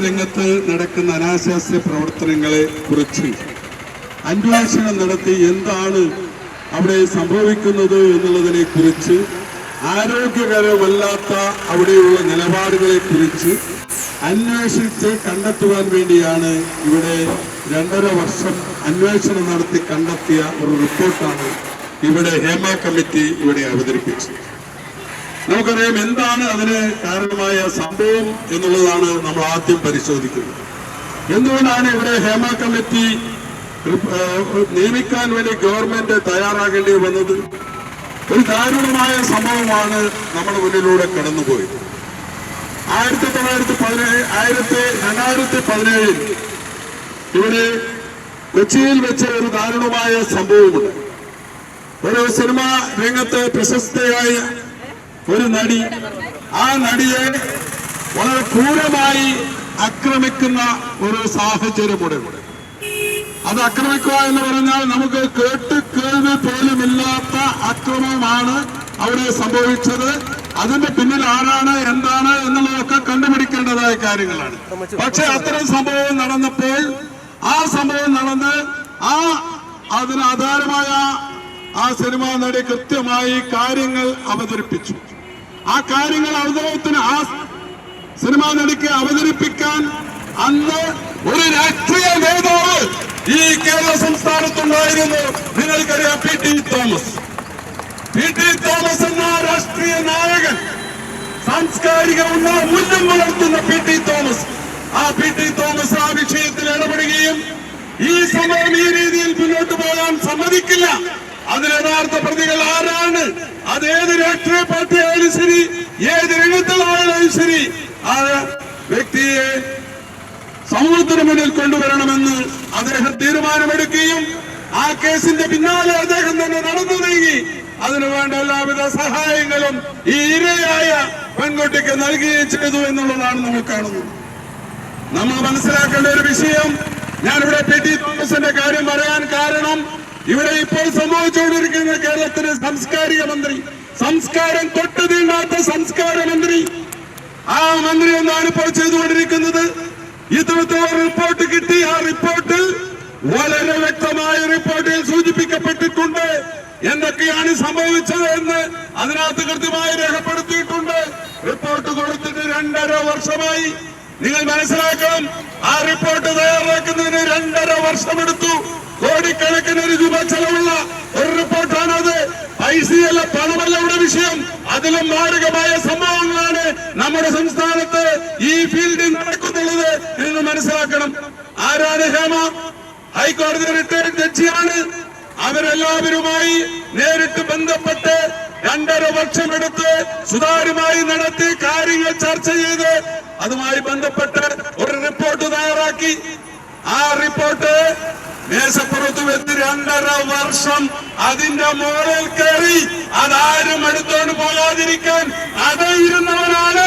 രംഗത്ത് നടക്കുന്ന അനാശാസ്യ പ്രവർത്തനങ്ങളെ കുറിച്ച് അന്വേഷണം നടത്തി എന്താണ് അവിടെ സംഭവിക്കുന്നത് എന്നുള്ളതിനെ കുറിച്ച് ആരോഗ്യകരമല്ലാത്ത അവിടെയുള്ള നിലപാടുകളെ കുറിച്ച് അന്വേഷിച്ച് കണ്ടെത്തുവാൻ വേണ്ടിയാണ് ഇവിടെ രണ്ടര വർഷം അന്വേഷണം നടത്തി കണ്ടെത്തിയ ഒരു റിപ്പോർട്ടാണ് ഇവിടെ ഹേമ കമ്മിറ്റി ഇവിടെ അവതരിപ്പിച്ചത്. നമുക്കറിയാം എന്താണ് അതിന് കാരണമായ സംഭവം എന്നുള്ളതാണ് നമ്മൾ ആദ്യം പരിശോധിക്കുന്നത്. എന്തുകൊണ്ടാണ് ഇവിടെ ഹേമ കമ്മിറ്റി നിയമിക്കാൻ വേണ്ടി ഗവൺമെന്റ് തയ്യാറാകേണ്ടി വന്നത്? ഒരു ദാരുണമായ സംഭവമാണ് നമ്മുടെ മുന്നിലൂടെ കടന്നുപോയത്. ആയിരത്തി തൊള്ളായിരത്തി പതിനേഴ് ആയിരത്തി രണ്ടായിരത്തി പതിനേഴിൽ ഇവിടെ കൊച്ചിയിൽ വെച്ച ഒരു ദാരുണമായ സംഭവമുണ്ട്. ഒരു സിനിമാ രംഗത്ത് പ്രശസ്തയായ ഒരു നടി ആ നടിയെ വളരെ ക്രൂരമായി ആക്രമിക്കുന്ന ഒരു സാഹചര്യമുണ്ട് ഇവിടെ അത് ആക്രമിക്കുക എന്ന് പറഞ്ഞാൽ നമുക്ക് കേട്ട് കേൾവി പോലും ഇല്ലാത്ത അക്രമമാണ് അവിടെ സംഭവിച്ചത്. അതിന്റെ പിന്നിൽ ആരാണ് എന്താണ് എന്നുള്ളതൊക്കെ കണ്ടുപിടിക്കേണ്ടതായ കാര്യങ്ങളാണ്. പക്ഷെ അത്തരം സംഭവം നടന്നപ്പോൾ ആ സംഭവം നടന്ന് ആ അതിന് ആധാരമായ ആ സിനിമാ നടി കൃത്യമായി കാര്യങ്ങൾ അവതരിപ്പിച്ചു. ആ കാര്യങ്ങൾ അവതരണത്തിന് ആ സിനിമാ നടിക്ക് അവതരിപ്പിക്കാൻ അന്ന് ഒരു രാഷ്ട്രീയ നേതാവ് ഈ കേരള സംസ്ഥാനത്തുണ്ടായിരുന്നു. നിങ്ങൾക്കറിയാം P T Thomas. P T Thomas എന്ന രാഷ്ട്രീയ നായകൻ സാംസ്കാരിക മൂല്യം വളർത്തുന്ന പി ടി തോമസ്. ആ പി ടി തോമസ് ആ വിഷയത്തിൽ ഇടപെടുകയും ഈ സമയം ഈ രീതിയിൽ മുന്നോട്ട് പോകാൻ സമ്മതിക്കില്ല. അതിന് യഥാർത്ഥ പ്രതികൾ ആരാണ്? അത് ഏത് രാഷ്ട്രീയ പാർട്ടി ആയാലും ശരി ഏത് രംഗത്തുള്ളതായാലും ശരി ആ വ്യക്തിയെ സമൂഹത്തിന് മുന്നിൽ കൊണ്ടുവരണമെന്ന് അദ്ദേഹം തീരുമാനമെടുക്കുകയും ആ കേസിന്റെ പിന്നാലെ അദ്ദേഹം തന്നെ നടന്നു നീങ്ങി. അതിനുവേണ്ട എല്ലാവിധ സഹായങ്ങളും ഈ ഇരയായ പെൺകുട്ടിക്ക് നൽകുകയും ചെയ്തു എന്നുള്ളതാണ് നമ്മൾ കാണുന്നത്. നമ്മൾ മനസ്സിലാക്കേണ്ട ഒരു വിഷയം ഞാനിവിടെ പി ടി തോമസിന്റെ കാര്യം പറയാൻ കാരണം ഇവിടെ ഇപ്പോൾ സംഭവിച്ചുകൊണ്ടിരിക്കുന്ന കേരളത്തിലെ സാംസ്കാരിക മന്ത്രി സംസ്കാരം തൊട്ടു തീണ്ടാത്ത സംസ്കാര മന്ത്രി. ആ മന്ത്രി ഒന്നാണ് ഇപ്പോൾ ചെയ്തുകൊണ്ടിരിക്കുന്നത്. ഇത്തരത്തിലുള്ള റിപ്പോർട്ട് കിട്ടി. ആ റിപ്പോർട്ടിൽ വളരെ വ്യക്തമായ റിപ്പോർട്ടിൽ സൂചിപ്പിക്കപ്പെട്ടിട്ടുണ്ട്. എന്തൊക്കെയാണ് സംഭവിച്ചത് എന്ന് അതിനകത്ത് കൃത്യമായി രേഖപ്പെടുത്തിയിട്ടുണ്ട്. റിപ്പോർട്ട് കൊടുത്തിട്ട് രണ്ടര വർഷമായി. നിങ്ങൾ മനസ്സിലാക്കണം ആ റിപ്പോർട്ട് തയ്യാറാക്കുന്നതിന് രണ്ടര വർഷമെടുത്തു. കോടിക്കണക്കിന് രൂപ ചെലവുള്ള ഒരു റിപ്പോർട്ടാണത്. പൈസയല്ല പണമല്ല ഇവിടെ വിഷയം. അതിലും മാരകമായ സംഭവങ്ങളാണ് നമ്മുടെ സംസ്ഥാനത്ത് ഈ ഫീൽഡിൽ നടക്കുന്നുള്ളത് എന്ന് മനസ്സിലാക്കണം. ആരാണ് ഹേമ? ഹൈക്കോടതി റിട്ടയർഡ് ജഡ്ജിയാണ്. അവരെല്ലാവരുമായി നേരിട്ട് ബന്ധപ്പെട്ട് രണ്ടര വർഷമെടുത്ത് സുതാര്യമായി നടത്തി കാര്യങ്ങൾ ചർച്ച ചെയ്ത് അതുമായി ബന്ധപ്പെട്ട് ഒരു റിപ്പോർട്ട് തയ്യാറാക്കി. ആ റിപ്പോർട്ട് മേശപ്പുറത്ത് വെച്ച് രണ്ടര വർഷം അതിന്റെ മുകളിൽ കയറി അതാരും എടുത്തോണ്ട് പോകാതിരിക്കാൻ അടയിരുന്നവനാണ്